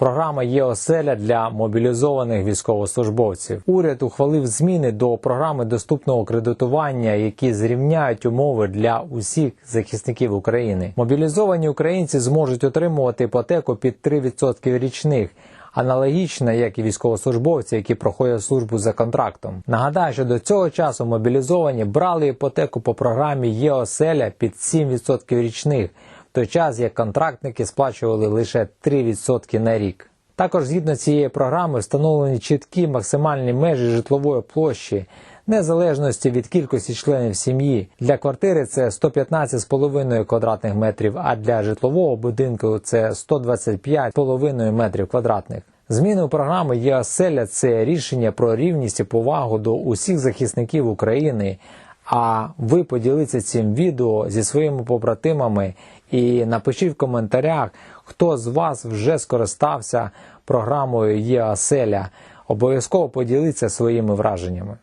Програма є оселя для мобілізованих військовослужбовців. Уряд ухвалив зміни до програми доступного кредитування, які зрівняють умови для усіх захисників України. Мобілізовані українці зможуть отримувати іпотеку під 3% річних. Аналогічно, як і військовослужбовці, які проходять службу за контрактом. Нагадаю, що до цього часу мобілізовані брали іпотеку по програмі ЄОСЕЛЯ під 7% річних, той час як контрактники сплачували лише 3% на рік. Також згідно цієї програми встановлені чіткі максимальні межі житлової площі, незалежності від кількості членів сім'ї. Для квартири це 115,5 квадратних метрів, а для житлового будинку це 125,5 метрів квадратних. Зміни у програми ЄАСЕЛЯ – це рішення про рівність і повагу до усіх захисників України. А ви поділіться цим відео зі своїми побратимами і напишіть в коментарях, хто з вас вже скористався програмою ЄАСЕЛЯ. Обов'язково поділіться своїми враженнями.